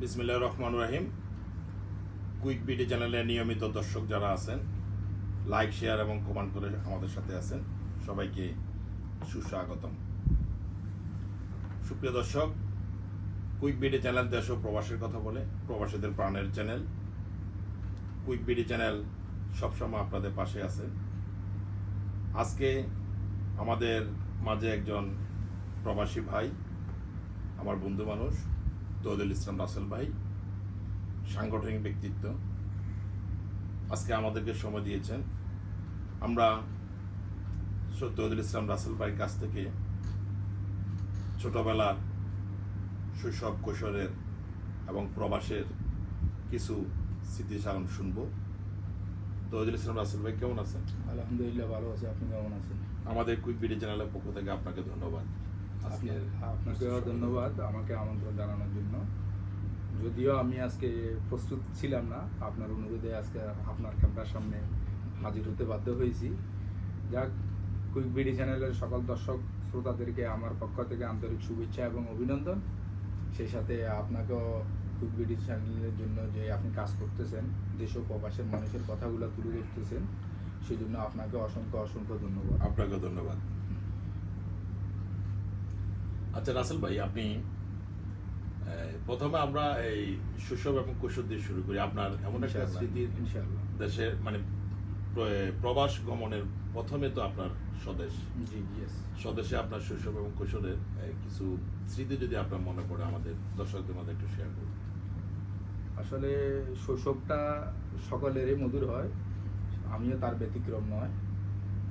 বিসমিল্লাহ রহমান রাহিম। Quick BD চ্যানেলে নিয়মিত দর্শক যারা আছেন লাইক শেয়ার এবং কমেন্ট করে আমাদের সাথে আছেন, সবাইকে সুস্বাগতম। সুপ্রিয় দর্শক কুইক বিডি চ্যানেল দেশ ও প্রবাসের কথা বলে, প্রবাসীদের প্রাণের চ্যানেল কুইক বিডি চ্যানেল সবসময় আপনাদের পাশে আছে। আজকে আমাদের মাঝে একজন প্রবাসী ভাই, আমার বন্ধু মানুষ তৌদুল ইসলাম রাসেল ভাই সাংগঠনিক ব্যক্তিত্ব। আজকে আমাদেরকে সময় দিয়েছেন। আমরা স- তৌদুল ইসলাম রাসেল ভাইয়ের কাছ থেকে ছোটবেলার শৈশব কৈশোরের এবং প্রবাসের কিছু স্মৃতিচারণ শুনব। তৌদুল ইসলাম রাসেল ভাই কেমন আছেন? আলহামদুলিল্লাহ ভালো আছে। আপনি কেমন আছেন? আমাদের কুইক বিডি চ্যানেলের পক্ষ থেকে আপনাকে ধন্যবাদ। আপনাকেও ধন্যবাদ আমাকে আমন্ত্রণ জানানোর জন্য। যদিও আমি আজকে প্রস্তুত ছিলাম না আপনার অনুরোধে আজকে আপনার ক্যামেরার সামনে হাজির হতে বাধ্য হয়েছি। যাক কুইক বিডি চ্যানেলের সকল দর্শক শ্রোতাদেরকে আমার পক্ষ থেকে আন্তরিক শুভেচ্ছা এবং অভিনন্দন। সেই সাথে আপনাকেও কুইক বিডি চ্যানেলের জন্য যে আপনি কাজ করতেছেন দেশ ও প্রবাসের মানুষের কথাগুলো তুলে ধরতেছেন সেই জন্য আপনাকে অসংখ্য অসংখ্য ধন্যবাদ। আপনাকে ধন্যবাদ। আচ্ছা রাসেল ভাই আপনি প্রথমে আমরা এই শৈশব এবং কৈশোর দিয়ে শুরু করি। আপনার এমন একটা স্মৃতি দেশের মানে প্র- প্রবাস গমনের প্রথমে তো আপনার স্বদেশ। স্বদেশে আপনার শৈশব এবং কৈশোরের কিছু স্মৃতি যদি আপনার মনে পড়ে আমাদের দর্শকদের মধ্যে একটু শেয়ার করুন। আসলে শৈশবটা সকলেরই মধুর হয় আমিও তার ব্যতিক্রম নয়।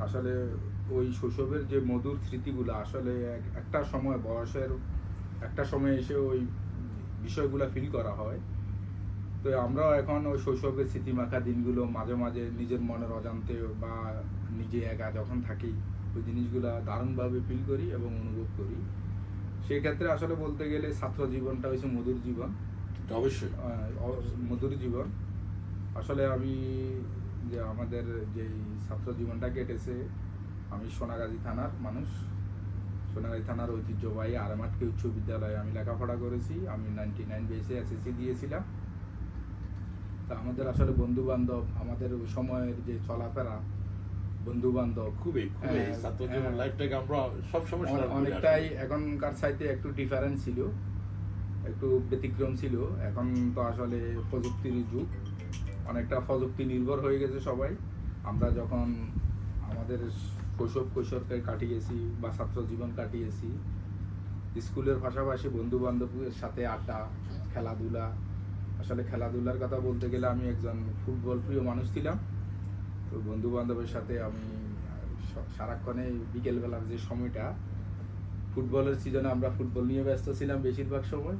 আসলে ওই শৈশবের যে মধুর স্মৃতিগুলো আসলে এক- একটা সময় বয়সের একটা সময় এসে ওই বিষয়গুলো ফিল করা হয়। তো আমরাও এখন ওই শৈশবের স্মৃতি স্মৃতিমাখা দিনগুলো মাঝে মাঝে নিজের মনের অজান্তে বা নিজে একা যখন থাকি ওই জিনিসগুলো দারুণভাবে ফিল করি এবং অনুভব করি। সেক্ষেত্রে আসলে বলতে গেলে ছাত্র জীবনটা হচ্ছে মধুর জীবন। অবশ্যই। মধুর জীবন। আসলে আমি যে আমাদের যে ছাত্র জীবনটা কেটেছে আমি সোনাগাজী থানার মানুষ। সোনাগাজী থানার ঐতিহ্যবাহী আরামাটকে উচ্চ বিদ্যালয়ে আমি লেখাপড়া করেছি। আমি নাইনটি নাইন বেসে এসএসসি দিয়েছিলাম। তা আমাদের আসলে বন্ধু বান্ধব আমাদের ওই সময়ের যে চলাফেরা বন্ধু বান্ধব খুবই খুবই হ্যাঁ, ছাত্র জীবন হ্যাঁ। লাইফটাকে আমরা অনেকটাই এখনকার সাইতে একটু ডিফারেন্স ছিল একটু ব্যতিক্রম ছিল। এখন তো আসলে প্রযুক্তির যুগ। অনেকটা প্রযুক্তি নির্ভর হয়ে গেছে সবাই। আমরা যখন আমাদের শৈশব কৈশোরকে কাটিয়েছি বা ছাত্র জীবন কাটিয়েছি, স্কুলের পাশাপাশি বন্ধু বান্ধবের সাথে আড্ডা, খেলাধুলা, আসলে খেলাধুলার কথা বলতে গেলে আমি একজন ফুটবল প্রিয় মানুষ ছিলাম। তো বন্ধু বান্ধবের সাথে আমি সারাক্ষণে বিকেলবেলার যে সময়টা, ফুটবলের সিজনে আমরা ফুটবল নিয়ে ব্যস্ত ছিলাম বেশিরভাগ সময়।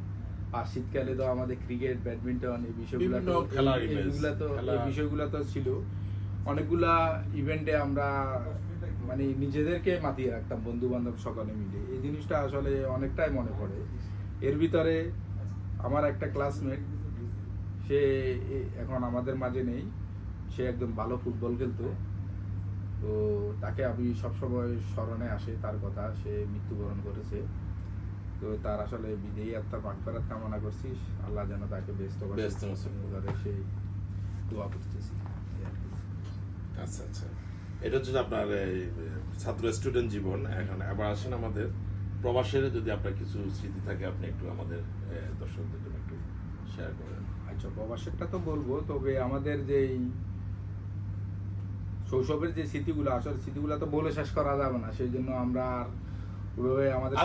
আর শীতকালে তো আমাদের ক্রিকেট ব্যাডমিন্টন এই বিষয়গুলো তো এই বিষয়গুলো তো ছিল। অনেকগুলা ইভেন্টে আমরা মানে নিজেদেরকে মাতিয়ে রাখতাম বন্ধু বান্ধব সকলে মিলে। এই জিনিসটা আসলে অনেকটাই মনে পড়ে। এর ভিতরে আমার একটা ক্লাসমেট সে এখন আমাদের মাঝে নেই। সে একদম ভালো ফুটবল খেলতো। তো তাকে আমি সবসময় স্মরণে আসে তার কথা। সে মৃত্যুবরণ করেছে। তো তার আসলে বিদেয়ী আত্মার মাগফেরাত কামনা করছি। আল্লাহ যেন তাকে ব্যস্ত করে ব্যস্ত করে। সেই দোয়া করতেছি। আচ্ছা আচ্ছা। এটা হচ্ছে আপনার এই, ছাত্র স্টুডেন্ট জীবন। এখন আবার আসেন আমাদের প্রবাসের যদি আপনার কিছু স্মৃতি থাকে আপনি একটু আমাদের দর্শকদের জন্য একটু শেয়ার করেন। আচ্ছা প্রবাসেরটা তো বলব তবে আমাদের যেই শৈশবের যে স্মৃতিগুলো আসলে স্মৃতিগুলো তো বলে শেষ করা যাবে না। সেই জন্য আমরা আর ওইভাবে আমাদের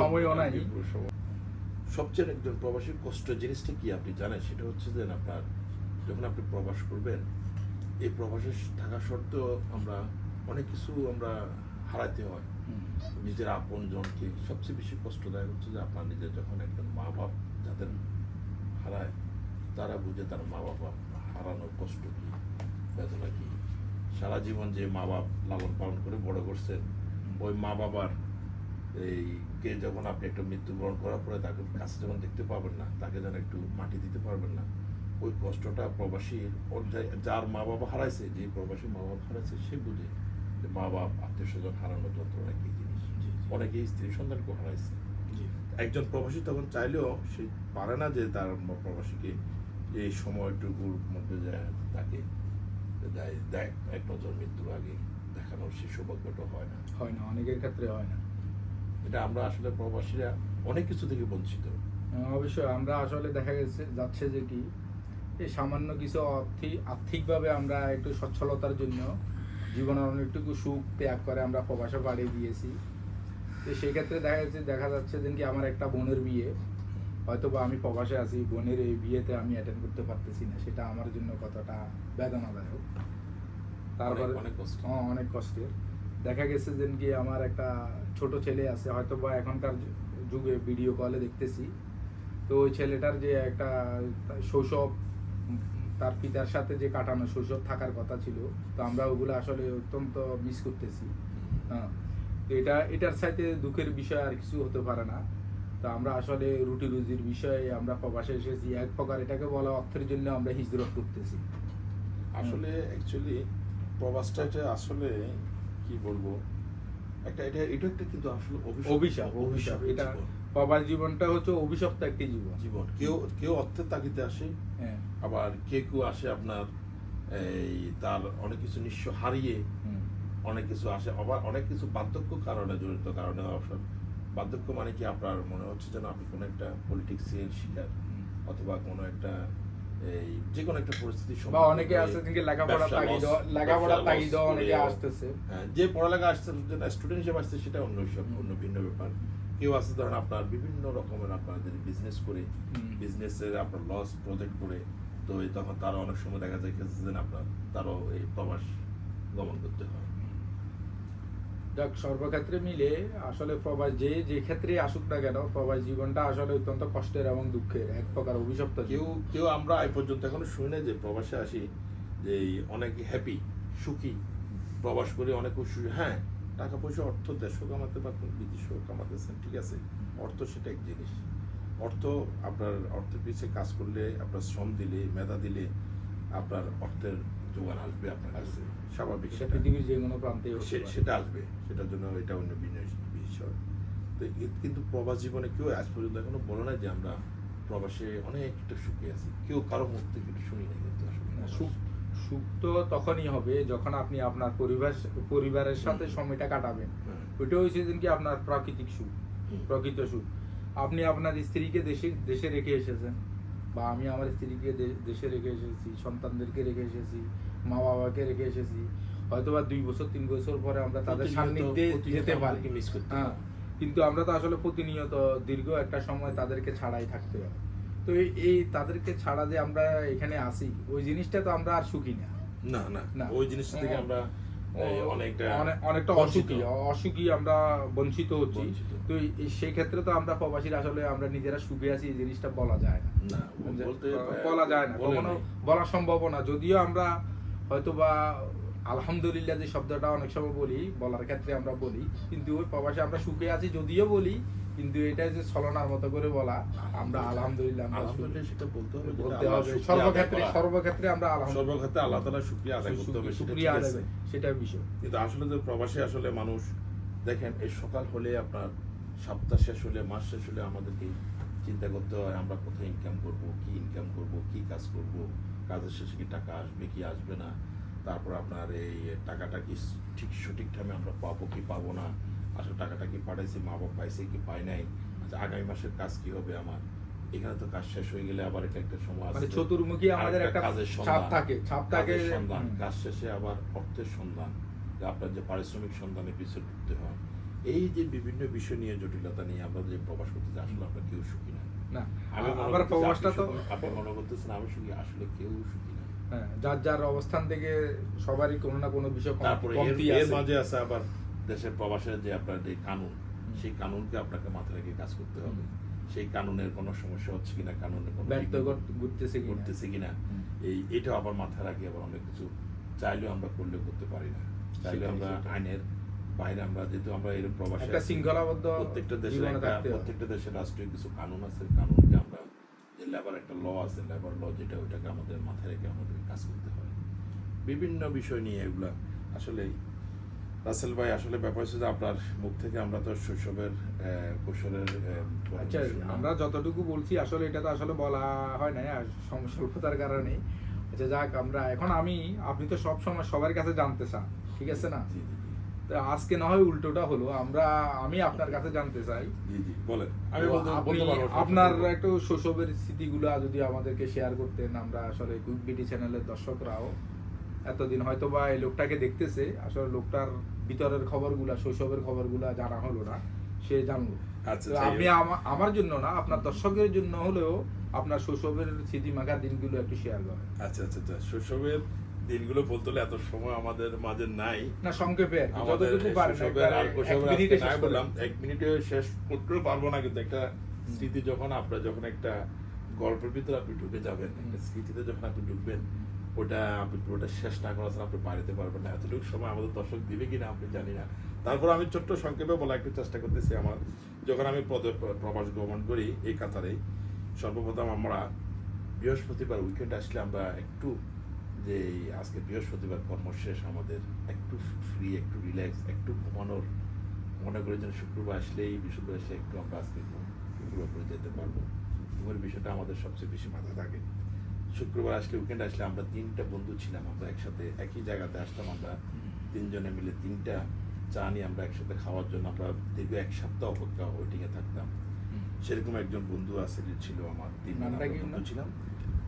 সময়ও নাই। সময়। সবচেয়ে একজন প্রবাসীর কষ্টের জিনিসটা কি আপনি জানেন? সেটা হচ্ছে যে আপনার যখন আপনি প্রবাস করবেন এই প্রবাসে থাকা সত্ত্বেও আমরা অনেক কিছু আমরা হারাতে হয়। নিজের আপন জনকে সবচেয়ে বেশি কষ্টদায়ক হচ্ছে যে আপনার নিজের যখন একজন মা বাপ যাদের হারায় তারা বুঝে তার মা বাবা হারানোর কষ্ট কি বেদনা কি। সারা জীবন যে মা বাপ লালন পালন করে বড় করছেন ওই মা বাবার এই কে যখন আপনি একটা মৃত্যুবরণ করার পরে তাকে কাছে যখন দেখতে পাবেন না তাকে যেন একটু মাটি দিতে পারবেন না ওই কষ্টটা প্রবাসী যার মা বাবা হারাইছে যে প্রবাসী মা বাবা হারাইছে সে বুঝে যে মা বাপ আত্মীয় স্বজন হারানো যন্ত্রণা কি জিনিস। অনেকেই স্ত্রী সন্তানকে হারাইছে। একজন প্রবাসী তখন চাইলেও সে পারে না যে তার প্রবাসীকে এই সময়টুকুর মধ্যে তাকে দেয় দেখ এক নজর মৃত্যুর আগে দেখানোর সে সৌভাগ্যটা হয় না। হয় না অনেকের ক্ষেত্রে হয় না। এটা আমরা আসলে প্রবাসীরা অনেক কিছু থেকে বঞ্চিত। হ্যাঁ, অবশ্যই। আমরা আসলে দেখা গেছে যাচ্ছে যে কি এই সামান্য কিছু আর্থিকভাবে আমরা একটু সচ্ছলতার জন্য জীবনের অনেকটুকু সুখ ত্যাগ করে আমরা প্রবাসে বাড়িয়ে দিয়েছি। তো সেক্ষেত্রে দেখা যাচ্ছে দেখা যাচ্ছে যে কি আমার একটা বোনের বিয়ে। হয়তো বা আমি প্রবাসে আছি বোনের এই বিয়েতে আমি অ্যাটেন্ড করতে পারতেছি না সেটা আমার জন্য কতটা বেদনাদায়ক। তারপরে অনেক- অনেক কষ্ট। হ্যাঁ, অনেক কষ্টের। দেখা গেছে যে কি আমার একটা ছোট ছেলে আছে হয়তো বা এখনকার যুগে ভিডিও কলে দেখতেছি। তো ওই ছেলেটার যে একটা শৈশব, তার পিতার সাথে যে কাটানো শৈশব থাকার কথা ছিল, তো আমরা ওগুলো আসলে অত্যন্ত মিস করতেছি। হ্যাঁ এটা, এটার সাথে দুঃখের বিষয় আর কিছু হতে পারে না। তো আমরা আসলে রুটি রুজির বিষয়ে আমরা প্রবাসে এসেছি, এক প্রকার এটাকে বলা অর্থের জন্য আমরা হিজরত করতেছি। আসলে অ্যাকচুয়ালি প্রবাসটা আসলে কি বলব? একটা এটা এটা একটা কিন্তু আসলে অভিশাপ। অভিশাপ এটা। প্রবাস জীবনটা হচ্ছে অভিশপ্ত একটি জীবন। জীবন। কেউ কেউ অর্থের তাগিদে আসে হ্যাঁ। আবার কে কেউ আসে আপনার এই তার অনেক কিছু নিঃস্ব হারিয়ে অনেক কিছু আসে আবার অনেক কিছু বার্ধক্য কারণে জড়িত কারণে অবসর। বার্ধক্য মানে কি আপনার মনে হচ্ছে যেন আপনি কোনো একটা পলিটিক্সের শিকার অথবা কোনো একটা এই যে কোনো একটা পরিস্থিতি বা অনেকে আছে যে লেখাপড়া তাগিদ লেখাপড়া তাগিদ অনেকে আসতেছে। হ্যাঁ, যে পড়ালেখা আসছে স্টুডেন্ট হিসেবে আসছে সেটা অন্য সব অন্য ভিন্ন ব্যাপার। কেউ আছে ধরেন আপনার বিভিন্ন রকমের আপনাদের বিজনেস করে বিজনেসের আপনার লস প্রজেক্ট করে তো তখন তারও অনেক সময় দেখা যায় যে আপনার তারও এই প্রবাস গমন করতে হয়। যাক সর্বক্ষেত্রে মিলে আসলে প্রবাস যে যে ক্ষেত্রে আসুক না কেন, প্রবাস জীবনটা আসলে অত্যন্ত কষ্টের এবং দুঃখের, এক প্রকার অভিশপ্ত কেউ কেউ আমরা এই পর্যন্ত এখনও শুনি যে প্রবাসে আসি, যে অনেক হ্যাপি সুখী, প্রবাস করে, অনেক সুখী হ্যাঁ টাকা পয়সা অর্থ দেশও কামাতে পারতেন বিদেশেও কামাতেছেন ঠিক আছে। অর্থ সেটা এক জিনিস। অর্থ, আপনার অর্থের পিছিয়ে কাজ করলে, আপনার শ্রম দিলে, মেধা দিলে, আপনার অর্থের যোগান আসবে আপনার কাছে। স্বাভাবিক সেটা। পৃথিবীর যে কোনো প্রান্তে। সেটা আসবে। সেটার জন্য এটা অন্য ভিন্ন বিষয় তো কিন্তু প্রবাস জীবনে কেউ আজ পর্যন্ত এখনও বলে না যে আমরা প্রবাসে অনেকটা সুখে আছি। কেউ কারও মুখ থেকে শুনি না কিন্তু না, সুখ সুখ তো তখনই হবে যখন আপনি আপনার পরিবার পরিবারের সাথে সময়টা কাটাবেন। ওইটা হচ্ছে দিন কি আপনার প্রাকৃতিক সুখ প্রকৃত সুখ। আপনি আপনার স্ত্রীকে দেশে দেশে রেখে এসেছেন। বা আমি আমার স্ত্রীকে দেশে রেখে এসেছি সন্তানদেরকে রেখে এসেছি মা বাবাকে রেখে এসেছি হয়তো বা দুই বছর তিন বছর পরে আমরা তাদের সান্নিধ্যে যেতে পারি। miss করতে হ্যাঁ কিন্তু আমরা তো আসলে প্রতিনিয়ত দীর্ঘ একটা সময় তাদেরকে ছাড়াই থাকতে হয় তো এই- তাদেরকে ছাড়া যে আমরা এখানে আসি ওই জিনিসটা তো আমরা আর সুখী না। না না। ওই জিনিসটা থেকে আমরা এই, ও- অনেকটা অনেক- অনেকটা। অসুখী অসুখী আমরা বঞ্চিত হচ্ছি। তো সেই ক্ষেত্রে তো আমরা প্রবাসীরা আসলে আমরা নিজেরা সুখে আছি এই জিনিসটা বলা যায় না না বলা যায় না কখনো বলা সম্ভব না যদিও আমরা হয়তো বা আলহামদুলিল্লাহ যে শব্দটা অনেক সময় বলি বলার ক্ষেত্রে আমরা বলি কিন্তু ওই প্রবাসে আমরা সুখে আছি যদিও বলি কিন্তু এটা যে ছলনার মতো করে বলা আমরা আলহামদুলিল্লাহ সেটা বলতে হবে বলতে হবে সর্বক্ষেত্রে সর্বক্ষেত্রে আমরা আলহামদুলিল্লাহ সর্বক্ষেত্রে আল্লাহ তাআলা শুকরিয়া আদায় করতে হবে শুকরিয়া আদায় সেটা বিষয়। কিন্তু আসলে যে প্রবাসে আসলে মানুষ দেখেন এই সকাল হলে আপনার সপ্তাহ শেষ হলে মাস শেষ হলে আমাদেরকে চিন্তা করতে হয় আমরা কোথায় ইনকাম করব কি ইনকাম করব কি কাজ করব কাজের শেষে কি টাকা আসবে কি আসবে না। তারপর আপনার এই টাকাটা কি ঠিক সঠিক টাইমে আমরা পাবো কি পাবো না? আসলে টাকাটা কি পাঠাইছে মা বাবা পাইছে কি পাই নাই? আচ্ছা আগামী মাসের কাজ কি হবে আমার? এখানে তো কাজ শেষ হয়ে গেলে আবার এটা একটা সময় মানে আছে চতুর্মুখী আমাদের একটা কাজের সন্ধান। থাকে ছাপ থাকে। সন্ধান। কাজ শেষে আবার অর্থের সন্ধান। যে আপনার যে পারিশ্রমিক সন্ধানে পিছিয়ে ঢুকতে হয়। এই যে বিভিন্ন বিষয় নিয়ে জটিলতা নিয়ে আমরা যে প্রবাস করতে যাই আসলে আমরা কেউ সুখী না। আমি মনে আবার প্রবাসটা তো আপনি মনে করতেছেন আমি সুখী আসলে কেউ সুখী না। হ্যাঁ, যার যার অবস্থান থেকে সবারই কোনো না কোনো বিষয় তারপরে এর মাঝে আছে আবার দেশের প্রবাসের যে আপনার যে কানুন সেই কানুনকে আপনাকে মাথায় রেখে কাজ করতে হবে। সেই কানুনের কোনো সমস্যা হচ্ছে কিনা কানুনের কোনো বিঘ্ন ঘট- কিনা। এই এটাও আবার মাথায় রাখি আবার অনেক কিছু। চাইলেও আমরা করলে করতে পারি না। চাইলে আমরা আইনের বাইরে আমরা যেহেতু আমরা এর প্রবাসে শৃঙ্খলাবদ্ধ প্রত্যেকটা দেশের। প্রত্যেকটা দেশের রাষ্ট্রীয় কিছু কানুন আছে। যে লেবার একটা ল আছে লেবার ল যেটা ওইটাকে আমাদের মাথায় রেখে আমাদের কাজ করতে হয়। বিভিন্ন বিষয় নিয়ে এগুলা আসলে রাসেল ভাই আসলে ব্যাপার হচ্ছে যে আপনার মুখ থেকে আমরা তো শৈশবের আহ, কৈশোরের আচ্ছা আমরা যতটুকু বলছি আসলে এটা তো আসলে বলা হয় না স্বল্পতার কারণে। আচ্ছা যাক আমরা এখন আমি আপনি তো সব সময় সবার কাছে জানতে চান ঠিক আছে না? আজকে না হয় উল্টোটা হলো। আমরা আমি আপনার কাছে জানতে চাই। বলেন। আমি আপনার একটু শৈশবের স্মৃতিগুলো যদি আমাদেরকে শেয়ার করতেন আমরা আসলে কুইক চ্যানেলের দর্শকরাও। এতদিন হয়তো বা এই লোকটাকে দেখতেছে আসলে লোকটার ভিতরের খবরগুলা শৈশবের খবরগুলা জানা হলো না সে জানলো। আচ্ছা, আপনি আমার জন্য না আপনার দর্শকের জন্য হলেও আপনার শৈশবের স্মৃতি মাখা দিনগুলো একটু শেয়ার করেন। আচ্ছা আচ্ছা আচ্ছা শৈশবের দিনগুলো বলতে হলে এত সময় আমাদের মাঝে নাই। না সংক্ষেপে আমাদের বললাম এক মিনিটে শেষ করতেও পারব না কিন্তু একটা স্মৃতি যখন আপনার যখন একটা গল্পের ভিতরে আপনি ঢুকে যাবেন একটা স্মৃতিতে যখন আপনি ঢুকবেন ওটা আপনি পুরোটা শেষ না করা ছাড়া আপনি বাড়িতে পারবেন না। এতটুকু সময় আমাদের দর্শক দিবে কিনা আপনি জানি না। তারপর আমি ছোট্ট সংক্ষেপে বলা একটু চেষ্টা করতেছি আমার। যখন আমি পদে প্রবাস গমন করি এই কাতারে সর্বপ্রথম আমরা বৃহস্পতিবার উইকেন্ড আসলে আমরা একটু যে আজকে বৃহস্পতিবার কর্ম শেষ আমাদের একটু ফ্রি একটু রিল্যাক্স একটু ঘুমানোর মনে করি যেন শুক্রবার আসলেই বৃহস্পতিবার আসলে একটু আমরা আজকে শুক্রবার করে যেতে পারব। ঘুমের বিষয়টা আমাদের সবচেয়ে বেশি মাথায় থাকে। শুক্রবার আসলে উইকেন্ড আসলে আমরা তিনটা বন্ধু ছিলাম আমরা একসাথে একই জায়গাতে আসতাম আমরা তিনজনে মিলে তিনটা চা নিয়ে আমরা একসাথে খাওয়ার জন্য আমরা দীর্ঘ এক সপ্তাহ অপেক্ষা ওয়েটিংয়ে থাকতাম। সেরকম একজন বন্ধু আছে ছিল আমার তিন? ছিলাম।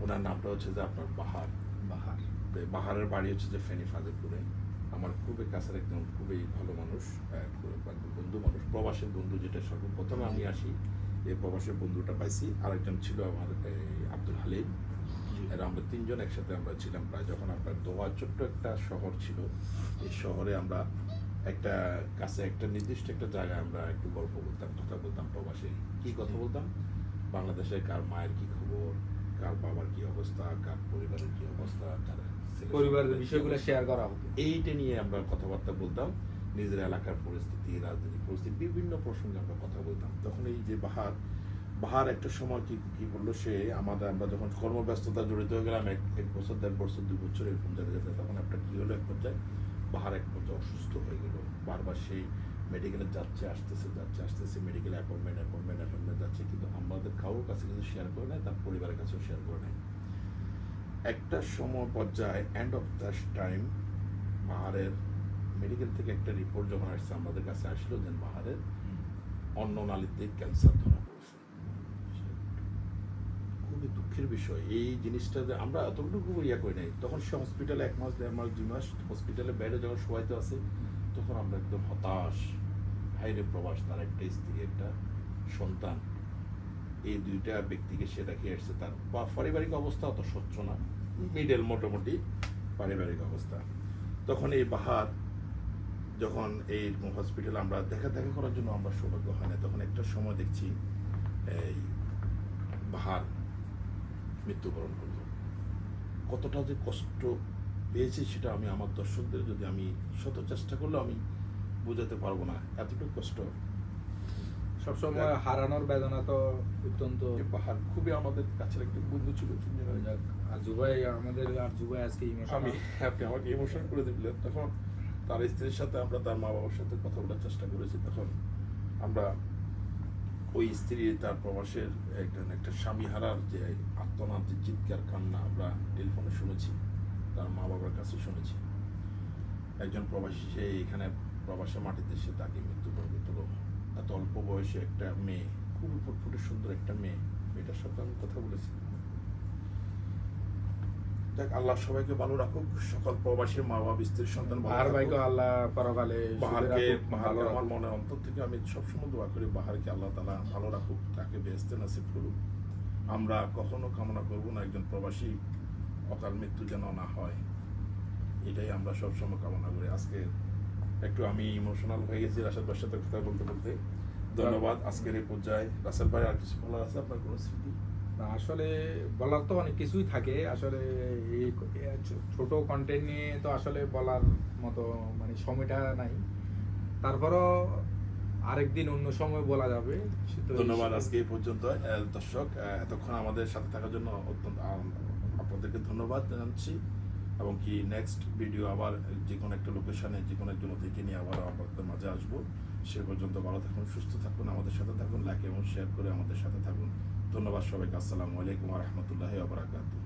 ওনার নামটা হচ্ছে যে আপনার এই বাহারের বাড়ি হচ্ছে যে ফেনী ফাজিলপুরে। আমার খুবই কাছের একদম খুবই ভালো মানুষ খুব বন্ধু মানুষ প্রবাসের বন্ধু যেটা সর্বপ্রথমে আমি আসি এই প্রবাসের বন্ধুটা পাইছি। আরেকজন ছিল আমার এই, আব্দুল হালিম। এরা আমরা তিনজন একসাথে আমরা ছিলাম প্রায় যখন আপনার দোয়া ছোট্ট একটা শহর ছিল এই শহরে আমরা একটা কাছে একটা নির্দিষ্ট একটা জায়গায় আমরা একটু গল্প বলতাম কথা বলতাম প্রবাসে। কি কথা বলতাম? বাংলাদেশে কার মায়ের কি খবর কার বাবার কি অবস্থা কার পরিবারের কি অবস্থা কার পরিবারের বিষয়গুলো শেয়ার করা হতো। এইটা নিয়ে আমরা কথাবার্তা বলতাম নিজের এলাকার পরিস্থিতি রাজনৈতিক পরিস্থিতি বিভিন্ন প্রসঙ্গে আমরা কথা বলতাম। তখন এই যে বাহার বাহার একটা সময় কি কি করল সে আমাদের আমরা যখন কর্মব্যস্ততা জড়িত হয়ে গেলাম এক এক বছর দেড় বছর দুই বছর এরকম জায়গায় যেতে তখন একটা কি হলো এক পর্যায়ে? বাহার এক পর্যায়ে অসুস্থ হয়ে গেল। বারবার সেই মেডিকেলে যাচ্ছে আসতেছে যাচ্ছে আসতেছে মেডিকেল অ্যাপয়েন্টমেন্ট অ্যাপয়েন্টমেন্ট অ্যাপয়েন্টমেন্ট যাচ্ছে কিন্তু আমাদের কারোর কাছে কিন্তু শেয়ার করে নেয় তার পরিবারের কাছেও শেয়ার করে নেয় একটা সময় পর্যায়ে এন্ড অফ দ্য টাইম বাহারের মেডিকেল থেকে একটা রিপোর্ট যখন আসছে আমাদের কাছে আসলো যে বাহারের অন্ন নালীতে ক্যান্সার ধরা পড়েছে। খুবই দুঃখের বিষয়। এই জিনিসটা যে আমরা এতটুকু ইয়া করি নাই। তখন সে হসপিটালে এক মাস দেড় মাস দুই মাস হসপিটালে বেডে যখন শোয়াইতে আছে তখন আমরা একদম হতাশ হাইরে প্রবাস তার একটা স্ত্রী একটা সন্তান। এই দুইটা ব্যক্তিকে সে রেখে আসছে। তার পারিবারিক অবস্থা অত স্বচ্ছ না। মিডল মোটামুটি পারিবারিক অবস্থা। তখন এই বাহার যখন এই হসপিটাল আমরা দেখা দেখা করার জন্য আমরা সৌভাগ্য হয় না। তখন একটা সময় দেখছি এই বাহার মৃত্যুবরণ করল। কতটা যে কষ্ট পেয়েছি সেটা আমি আমার দর্শকদের যদি আমি শত চেষ্টা করলেও আমি বোঝাতে পারব না। এতটুকু কষ্ট সবসময় হারানোর বেদনা তো অত্যন্ত বাহার খুবই আমাদের কাছের একটা বন্ধু ছিল আর জুবাই আমাদের আর জুবাই আজকে আমি আপনি আমাকে ইমোশন করে দিলেন। তখন তার স্ত্রীর সাথে আমরা তার মা বাবার সাথে কথা বলার চেষ্টা করেছি। তখন আমরা ওই স্ত্রী তার প্রবাসের একটা একটা স্বামী হারার যে আত্মনাথ যে চিৎকার কান্না আমরা টেলিফোনে শুনেছি তার মা বাবার কাছে শুনেছি। একজন প্রবাসী সে এখানে প্রবাসে মাটিতে সে তাকে মৃত্যুবরণ করল এত অল্প বয়সে একটা মেয়ে খুবই ফুটফুটে সুন্দর একটা মেয়ে মেয়েটার সাথে আমি কথা বলেছি। যাক আল্লাহ সবাইকে ভালো রাখুক সকল প্রবাসীর মা বাবা স্ত্রীর সন্তান রাখুক। ভাইকে আল্লাহ পরকালে বাহারকে আমার মনে অন্তর থেকে আমি সবসময় দোয়া করি বাহারকে আল্লাহ তালা ভালো রাখুক তাকে বেহেস্তে নাসিব করুক। আমরা কখনো কামনা করব না একজন প্রবাসী অকাল মৃত্যু যেন না হয়। এটাই আমরা সবসময় কামনা করি। আজকে একটু আমি ইমোশনাল হয়ে গেছি রাশেদ ভাইয়ের সাথে কথা বলতে বলতে। ধন্যবাদ আজকের এই পর্যায়ে। রাসেল ভাই আর কিছু বলার আছে আপনার কোনো স্মৃতি? না, আসলে বলার তো অনেক কিছুই থাকে। আসলে এই ছোট কন্টেন্ট নিয়ে তো আসলে বলার মতো মানে সময়টা নাই। তারপরও আরেকদিন অন্য সময় বলা যাবে। ধন্যবাদ আজকে এই পর্যন্ত দর্শক এতক্ষণ আমাদের সাথে থাকার জন্য অত্যন্ত আপনাদেরকে ধন্যবাদ জানাচ্ছি। এবং কি নেক্সট ভিডিও আবার যে কোনো একটা লোকেশানে যে কোনো একজন অতিথি নিয়ে আবার আপনাদের মাঝে আসব। সে পর্যন্ত ভালো থাকুন, সুস্থ থাকুন, আমাদের সাথে থাকুন লাইক এবং শেয়ার করে আমাদের সাথে থাকুন। ধন্যবাদ সবাইকে, আসসালামু আলাইকুম রহমতুল্লাহ আবরাকাতু